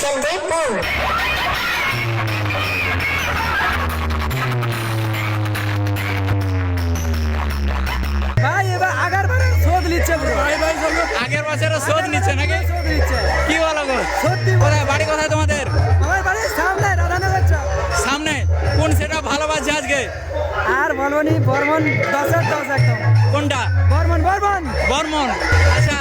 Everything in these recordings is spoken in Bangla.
চন্দ্রপুর ভাই এবার আগার বারে শোধ নিচ্ছে ভাই ভাই আগের বছরও শোধ নিচ্ছে নাকি? কি বলো গো? সত্যি কোথায় বাড়ি কোথায় তোমাদের? আমার সামনে রাধানগর সামনে? কোন সেটা আজকে? আর বলব নি বর্মন দশের দশ একদম। কোনটা? বর্মন বর্মন। বর্মন। আচ্ছা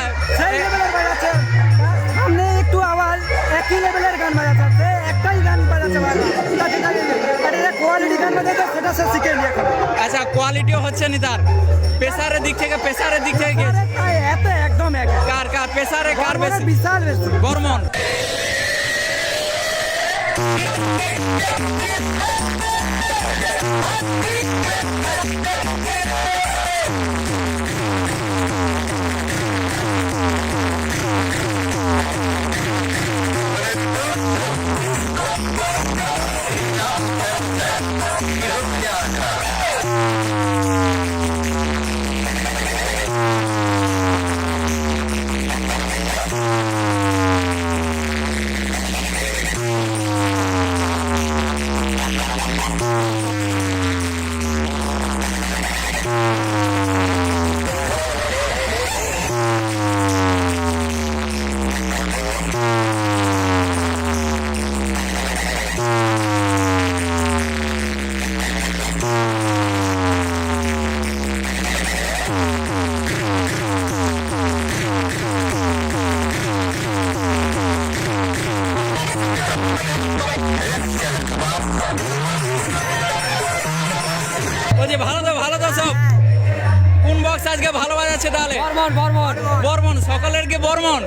একই লেভেলের গান বাজাচ্ছে? একটাই গান বাজাচ্ছে ভালো আর এটা কোয়ালিটি গান বাজাচ্ছে সেটা সে শিখে নিয়ে আচ্ছা কোয়ালিটিও হচ্ছে নি তার? প্রেসারের দিক থেকে প্রেসারের দিক থেকে এত একদম এক। কার কার? প্রেসারে কার বেশি? বিশাল বেশি। বর্মন। বলছি কি বর্মন।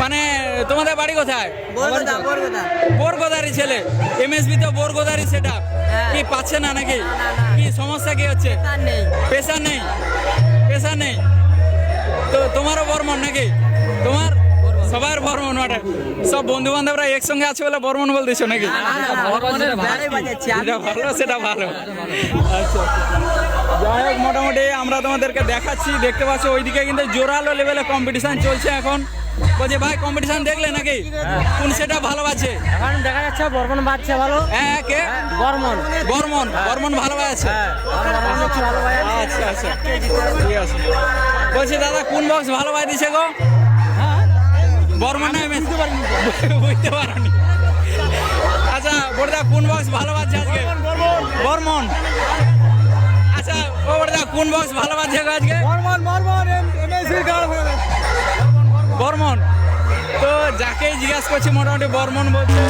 মানে তোমাদের বাড়ি কোথায়? বরগোদা বরগোদা। বোরগোদারি ছেলে। এমএসবি তো বোরগোদারি সেটা কি পাচ্ছে না নাকি? কি সমস্যা কি হচ্ছে? নেই। পেশা নেই? পেশা নেই? তো তোমারও বর্মন নাকি? তোমার? সবার বর্মন ওটা সব বন্ধু বান্ধবরা একসঙ্গে আছে বলে বর্মন বলতেছো নাকি? যেটা ভালো সেটা ভালো। আচ্ছা। যাই হোক মোটামুটি আমরা তোমাদেরকে দেখাচ্ছি দেখতে পাচ্ছ ওইদিকে কিন্তু জোরালো লেভেলে কম্পিটিশন চলছে এখন। বলছে ভাই কম্পিটিশন দেখলে নাকি? কোন সেটা ভালো আছে? এখন দেখা যাচ্ছে বর্মন বাজছে ভালো। হ্যাঁ কে? বর্মন। বর্মন বর্মন ভালো আছে? আচ্ছা আচ্ছা ঠিক আছে। বলছি দাদা কোন বক্স ভালো বাই দিছে গো? বর্মন না এমএস বুঝতে পারোনি। আচ্ছা বড়দা কোন বক্স ভালো বাজছে আজকে? বর্মন। ও কোন বক্স ভালো বাজছে আজকে? বর্মন বর্মন। তো যাকেই জিজ্ঞাসা করছি মোটামুটি বর্মন বলছে।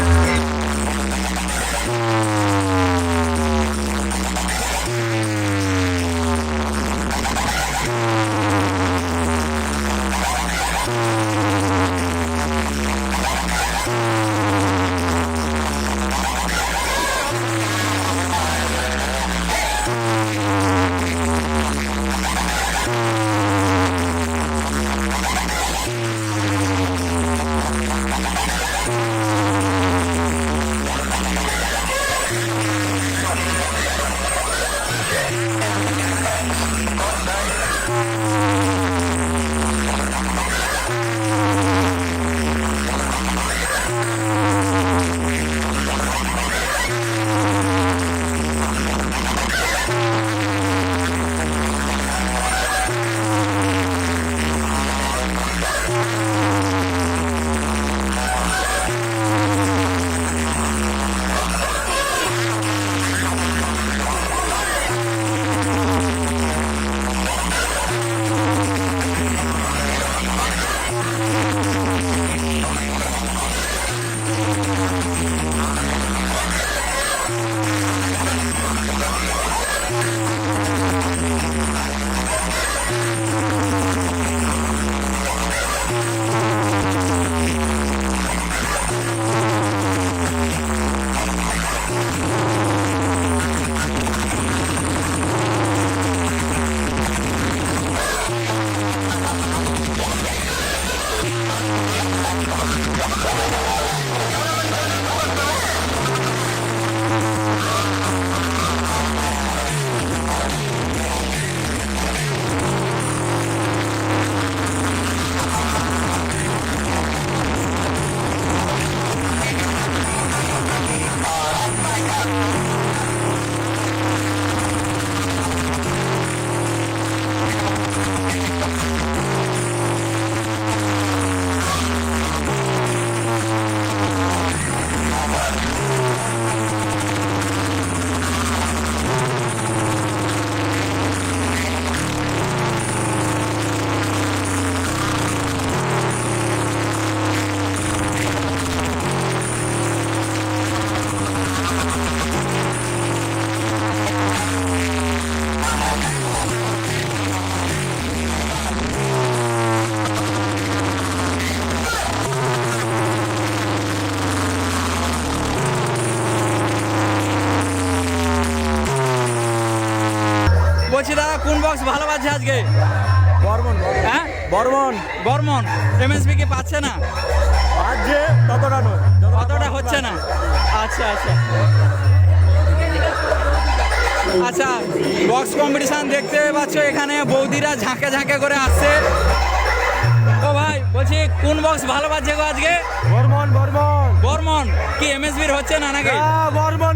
কোন বক্স ভালো বাজছে আজকে? বর্মন হ্যাঁ? বর্মন। বর্মন এমএসবি কি পাচ্ছে না? আজকে ততটা নয় অতটা হচ্ছে না? আচ্ছা আচ্ছা। আচ্ছা বক্স কম্পিটিশন দেখতে পাচ্ছ এখানে বৌদিরা ঝাঁকে ঝাঁকে করে আসছে। ও ভাই বলছি কোন বক্স ভালো বাজছে গো আজকে? বর্মন বর্মন। বর্মন কি এমএসবির হচ্ছে না নাকি? বর্মন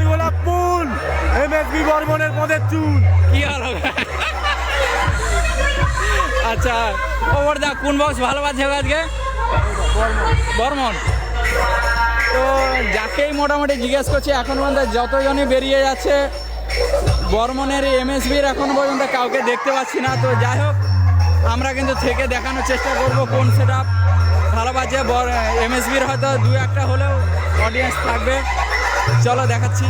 এমএসবি বর্মনের পদের চুল কি হলো আচ্ছা ও বড়দা কোন বক্স ভালো বাজছে আজকে? বর্মন। তো যাকেই মোটামুটি জিজ্ঞেস করছি, এখন পর্যন্ত যতজনই বেরিয়ে যাচ্ছে, বর্মনের এমএসবির এখন পর্যন্ত কাউকে দেখতে পাচ্ছি না। তো যাই হোক, আমরা কিন্তু থেকে দেখানোর চেষ্টা করব কোন সেটা ভালো বাজে এমএসবির হয়তো দু একটা হলেও অডিয়েন্স থাকবে। চলো দেখাচ্ছি।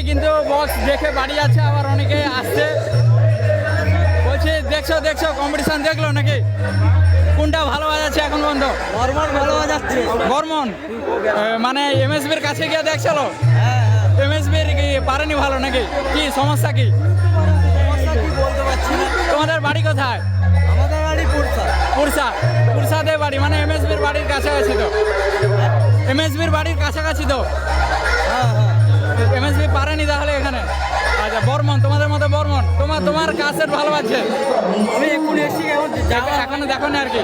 অনেকেই কিন্তু বক্স দেখে বাড়ি আছে আবার অনেকে আসছে। বলছি দেখছ দেখছ কম্পিটিশন দেখল নাকি? কোনটা ভালো বাজাচ্ছে এখন বন্ধ? বর্মন ভালো বাজাচ্ছে। বর্মন? মানে এমএসবির কাছে গিয়ে দেখছিল এমএসবির কি পারেনি ভালো নাকি? কি সমস্যা কি? বলতে পারছি তোমাদের বাড়ি কোথায়? আমাদের বাড়ি পুরসা। পুরসা। পুরসাদের বাড়ি মানে এমএসবির বাড়ির কাছাকাছি তো? এমএসবির বাড়ির কাছাকাছি তো? হ্যাঁ হ্যাঁ। এমএসবি পারেনি তাহলে এখানে। আচ্ছা বর্মন তোমাদের মতো বর্মন? তোমার তোমার কাছের ভালো আছে আমি এখন এখন- এখনও দেখো না আর কি।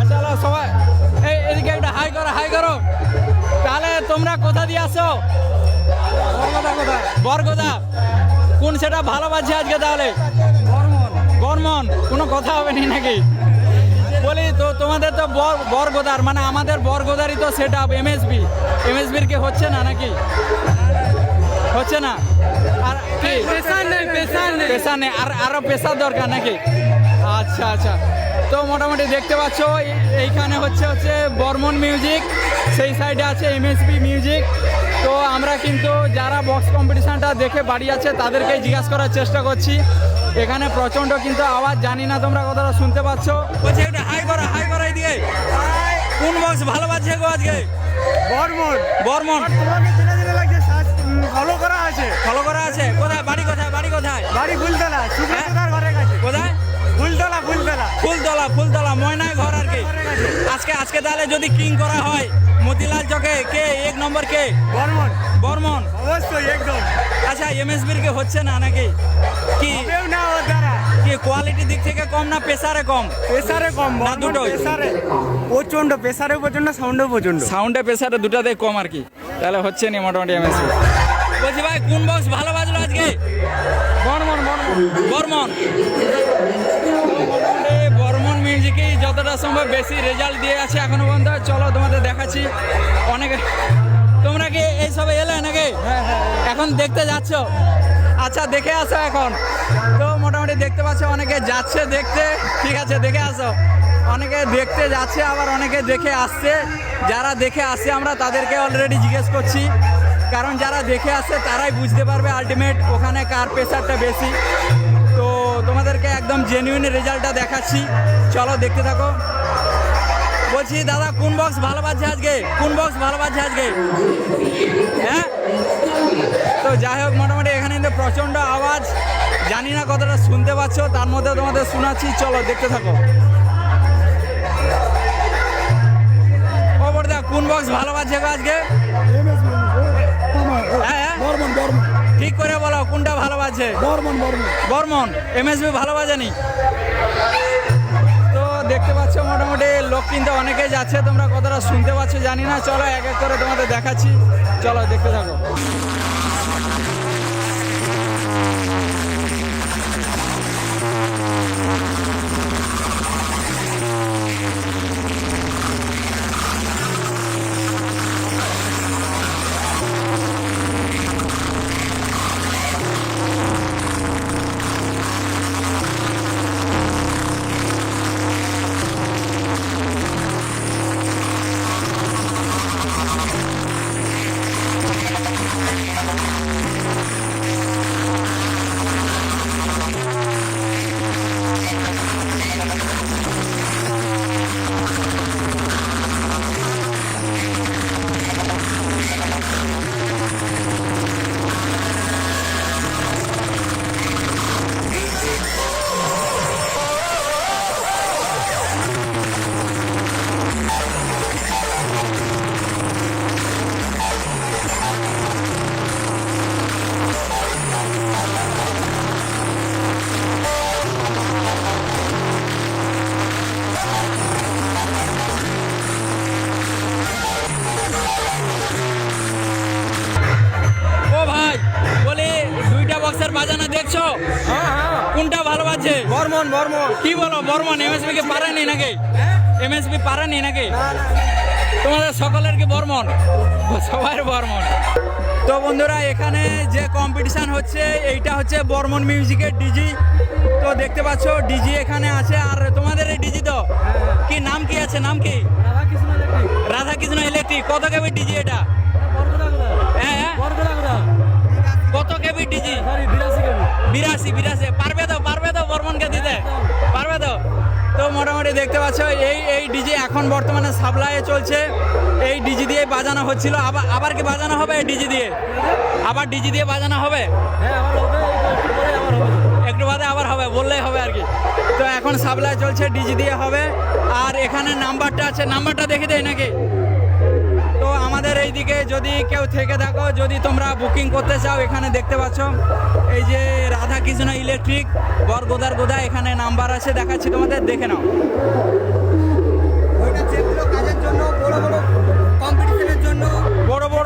আচ্ছা সবাই এই এদিকে একটা হাই করো হাই করো। তাহলে তোমরা কোথা দিয়ে আসো? বরগোদা কোন সেটা ভালো বাজছে আজকে তাহলে? বর্মন কোনো কথা হবে নি নাকি? বলি তো বর বরগোদার মানে আমাদের বরগোদারই তো সেট আপ এমএসবি এমএসবির কি হচ্ছে না নাকি? হচ্ছে না? আর কি? পেশার নেই। পেশা আর আরও পেশার দরকার নাকি? আচ্ছা আচ্ছা। তো মোটামুটি দেখতে পাচ্ছ এই- এইখানে হচ্ছে হচ্ছে বর্মন মিউজিক সেই সাইডে আছে এমএসবি মিউজিক তো আমরা কিন্তু যারা বক্স কম্পিটিশনটা দেখে বাড়ি আছে তাদেরকে জিজ্ঞাসা করার চেষ্টা করছি। এখানে প্রচণ্ড কিন্তু আওয়াজ জানি না তোমরা কতটা শুনতে পাচ্ছ। বলছি একটা হাই করো হাই করো এদিকে। কোন বক্স ভালো বাজছে গো আজকে? বর্মন। বর্মন। তোমাকে চেনা চেনা লাগছে ফলো করা আছে। ফলো করা আছে? কোথায়? বাড়ি কোথায়? বাড়ি কোথায়? বাড়ি ফুলতলা সুব্রতদার ঘরের কাছে। কোথায়? ফুলতলা ফুলতলা ময়নায় ঘর আর কি। আজকে আজকে তাহলে যদি কিং করা হয় মতিলাল চকে কে এক নম্বর কে? বর্মন। বর্মন? অবশ্যই একদম। আচ্ছা এমএসবির কে হচ্ছে না নাকি? কি? না ওর দ্বারা। কি কোয়ালিটি দিক থেকে কম না প্রেসারে কম? প্রেসারে কম না, দুটোই? প্রেসারে প্রচণ্ড প্রেসারেও প্রচণ্ড সাউন্ডও প্রচণ্ড সাউন্ডে প্রেসারে দুটাতে কম আর কি। তাহলে হচ্ছে নি মোটামুটি এমএসবি বলছি ভাই কোন বক্স ভালো বাজলো আজকে? বর্মন বর্মন। বর্মন? যতটা সম্ভব বেশি রেজাল্ট দিয়ে আছে এখনও পর্যন্ত। চলো তোমাদের দেখাচ্ছি। অনেকে তোমরা কি এই সবে এলে নাকি? এখন দেখতে যাচ্ছ? আচ্ছা দেখে আসো এখন। তো মোটামুটি দেখতে পাচ্ছ অনেকে যাচ্ছে দেখতে। ঠিক আছে দেখে আসো। অনেকে দেখতে যাচ্ছে আবার অনেকে দেখে আসছে। যারা দেখে আসছে আমরা তাদেরকে অলরেডি জিজ্ঞেস করছি। কারণ যারা দেখে আসছে তারাই বুঝতে পারবে আলটিমেট ওখানে কার প্রেশারটা বেশি। তোমাদেরকে একদম জেনুইন রেজাল্টটা দেখাচ্ছি। চলো দেখতে থাকো। বলছি, দাদা, কোন বক্স ভালো বাজছে আজকে? কোন বক্স ভালো বাজছে আজকে? হ্যাঁ? তো যাই হোক, মোটামুটি এখানে কিন্তু প্রচণ্ড আওয়াজ। জানি না কতটা শুনতে পাচ্ছ, তার মধ্যে তোমাদের শোনাচ্ছি। চলো, দেখতে থাকো। বড়দা, কোন বক্স ভালো বাজছে আজকে? হ্যাঁ হ্যাঁ। ঠিক করে বলো কোনটা ভালো বাজে বর্মন বর্মন। বর্মন এমএসবি ভালো বাজেনি? তো দেখতে পাচ্ছ মোটামুটি লোক কিন্তু অনেকেই যাচ্ছে তোমরা কতটা শুনতে পাচ্ছ জানি না। চলো এক এক করে তোমাদের দেখাচ্ছি। চলো দেখতে থাকো। ভাই বলি দুইটা বক্সের বাজানো দেখছ? কোনটা ভালো বাজছে বর্মন বর্মন। কি বলো বর্মন এমএসবি কে পারেনি নাকি? এমএসবি পারেনি নাকি? তোমাদের সকলের কি বর্মন? সবার বর্মন। তো বন্ধুরা এখানে যে কম্পিটিশন হচ্ছে এইটা হচ্ছে বর্মন মিউজিকের ডিজি তো দেখতে পাচ্ছ ডিজি এখানে আছে। আর তোমাদের এই ডিজি তো? কি নাম কি আছে? নাম কি? রাধাকৃষ্ণ ইলেকট্রিক। ইলেকট্রিক। কত কেবি ডিজি এটা? দেখতে পাচ্ছ এই এই ডিজি এখন বর্তমানে সাপ্লাইয়ে চলছে। এই ডিজি দিয়ে বাজানো হচ্ছিল আবার আবার কি বাজানো হবে এই ডিজি দিয়ে? আবার ডিজি দিয়ে বাজানো হবে? হ্যাঁ হবে একটু বাদে আবার হবে বললেই হবে আর কি। তো এখন সাপ্লাই চলছে ডিজি দিয়ে হবে। আর এখানে নাম্বারটা আছে নাম্বারটা দেখে দেয় নাকি? তো এই দিকে যদি কেউ থেকে থাকো, যদি তোমরা বুকিং করতে চাও, এখানে দেখতে পাচ্ছ, এই যে রাধা কৃষ্ণ ইলেকট্রিক, বরগোদার গোদা, এখানে নাম্বার আছে, দেখাচ্ছি তোমাদের, দেখে নাও। কাজের জন্য বড় বড়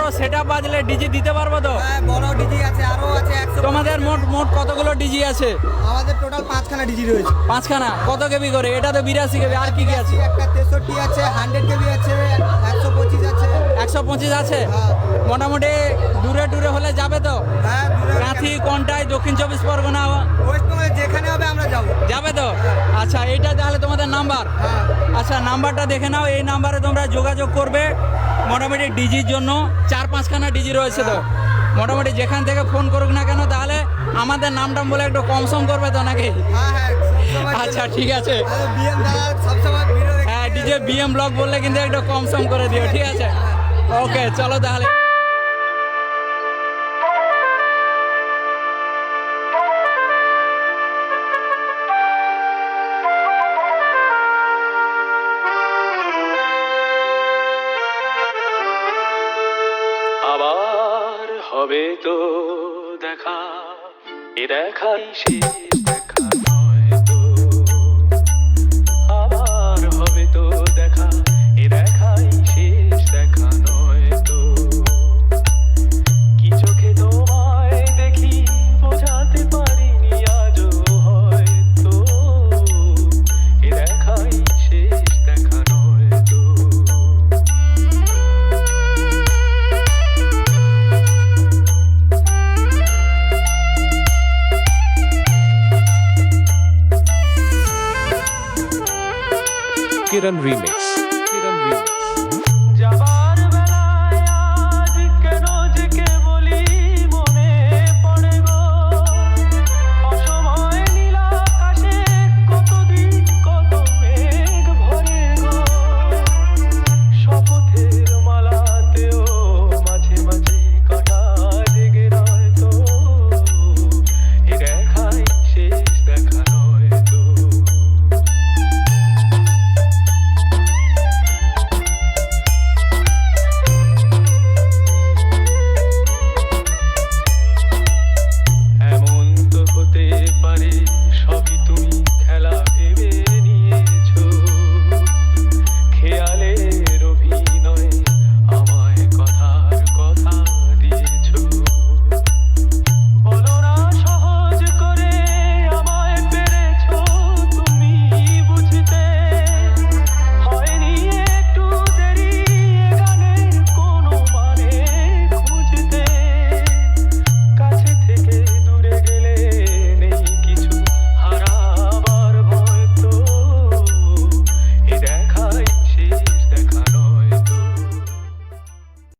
বড় বড় বাজলে ডিজি দিতে পারব তো? হ্যাঁ, বড় ডিজি আছে আরও আছে তোমাদের মোট মোট কতগুলো ডিজি আছে? আমাদের টোটাল পাঁচখানা ডিজি রয়েছে। পাঁচখানা? কত কেবি করে? এটা তো বিরাশি কেবি আর কি কি আছে? একটা তেষট্টি আছে হান্ড্রেড কেবি আছে একশো পঁচিশ আছে। একশো পঁচিশ আছে? হ্যাঁ। মোটামুটি দূরে দূরে হলে যাবে তো? হ্যাঁ কাঁথি কোনটায় দক্ষিণ চব্বিশ পরগনা যেখানে হবে আমরা যাব। যাবে তো? আচ্ছা এইটা তাহলে তোমাদের নাম্বার? আচ্ছা নাম্বারটা দেখে নাও এই নাম্বারে তোমরা যোগাযোগ করবে। মোটামুটি ডিজির জন্য চার পাঁচখানা ডিজি রয়েছে তো। মোটামুটি যেখান থেকে ফোন করুক না কেন তাহলে আমাদের নামটাম বলে একটু কম সম করবে তো নাকি? হ্যাঁ হ্যাঁ আচ্ছা ঠিক আছে। হ্যাঁ ডিজে বিএম ব্লগ বললে কিন্তু একটু কম সম করে দিও ঠিক আছে? ওকে চলো তাহলে। হবে তো দেখা এ দেখাই শেষ। Kiran Remix